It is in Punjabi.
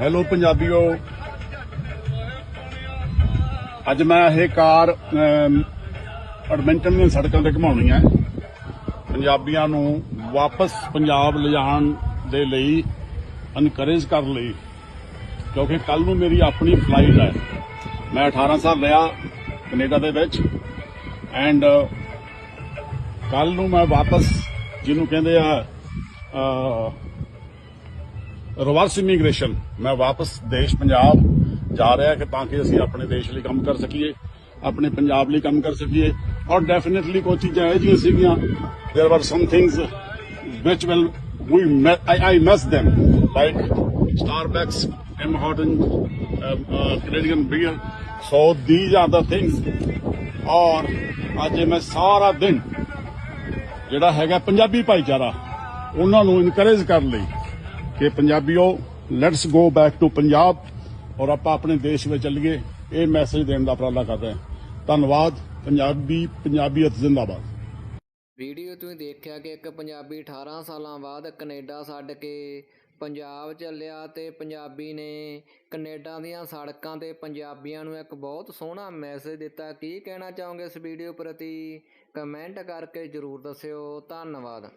ਹੈਲੋ ਪੰਜਾਬੀਓ। ਅੱਜ ਮੈਂ ਇਹ ਕਾਰ ਐਡਮਿੰਟਨ ਦੀਆਂ ਸੜਕਾਂ ਤੇ ਘੁਮਾਉਣੀ ਹੈ। ਪੰਜਾਬੀਆਂ ਨੂੰ ਵਾਪਸ ਪੰਜਾਬ ਲਿਜਾਣ ਦੇ ਲਈ ਇਨਕਰੇਜ ਕਰਨ ਲਈ, ਕਿਉਂਕਿ ਕੱਲ ਨੂੰ ਮੇਰੀ ਆਪਣੀ ਫਲਾਈਟ ਹੈ। ਮੈਂ 18 ਸਾਲ ਰਿਹਾ ਕੈਨੇਡਾ ਦੇ ਵਿੱਚ ਐਂਡ ਕੱਲ ਨੂੰ ਮੈਂ ਵਾਪਸ ਜਿਹਨੂੰ ਕਹਿੰਦੇ ਆ ਰਿਵਰਸ ਇਮੀਗ੍ਰੇਸ਼ਨ ਮੈਂ ਵਾਪਸ ਦੇਸ਼ ਪੰਜਾਬ ਜਾ ਰਿਹਾ ਕਿ ਤਾਂ ਕਿ ਅਸੀਂ ਆਪਣੇ ਦੇਸ਼ ਲਈ ਕੰਮ ਕਰ ਸਕੀਏ ਆਪਣੇ ਪੰਜਾਬ ਲਈ ਕੰਮ ਕਰ ਸਕੀਏ ਔਰ ਡੈਫੀਨਿਟਲੀ ਕੋਈ ਚੀਜ਼ਾਂ ਇਹ ਜਿਹੀਆਂ ਸੀਗੀਆਂ there were some things which will we met, I, I miss them like Starbucks, Tim Hortons, um, uh, Canadian beer. So these are the things. ਔਰ ਅੱਜ ਇਹ ਮੈਂ ਸਾਰਾ ਦਿਨ ਜਿਹੜਾ ਹੈਗਾ ਪੰਜਾਬੀ ਭਾਈਚਾਰਾ ਉਹਨਾਂ ਨੂੰ ਇਨਕਰੇਜ ਕਰਨ ਲਈ ਕਿ ਪੰਜਾਬੀਓ let's go back to Punjab ਔਰ ਆਪਾਂ ਆਪਣੇ ਦੇਸ਼ ਵਿੱਚ ਚੱਲੀਏ। ਇਹ ਮੈਸੇਜ ਦੇਣ ਦਾ ਉਪਰਾਲਾ ਕਰਦੇ ਹਾਂ। ਧੰਨਵਾਦ, ਪੰਜਾਬੀ, ਪੰਜਾਬੀਅਤ ਜ਼ਿੰਦਾਬਾਦ। ਵੀਡੀਓ ਤੁਸੀਂ ਦੇਖਿਆ ਕਿ ਇੱਕ ਪੰਜਾਬੀ 18 ਸਾਲਾਂ ਬਾਅਦ ਕੈਨੇਡਾ ਛੱਡ ਕੇ ਪੰਜਾਬ ਚੱਲਿਆ ਤੇ ਪੰਜਾਬੀ ਨੇ ਕੈਨੇਡਾ ਦੀਆਂ ਸੜਕਾਂ ਤੇ ਪੰਜਾਬੀਆਂ ਨੂੰ ਇੱਕ ਬਹੁਤ ਸੋਹਣਾ ਮੈਸੇਜ ਦਿੱਤਾ। ਕੀ ਕਹਿਣਾ ਚਾਹੋਗੇ ਇਸ ਵੀਡੀਓ ਪ੍ਰਤੀ? ਕਮੈਂਟ ਕਰਕੇ ਜਰੂਰ ਦੱਸਿਓ। ਧੰਨਵਾਦ।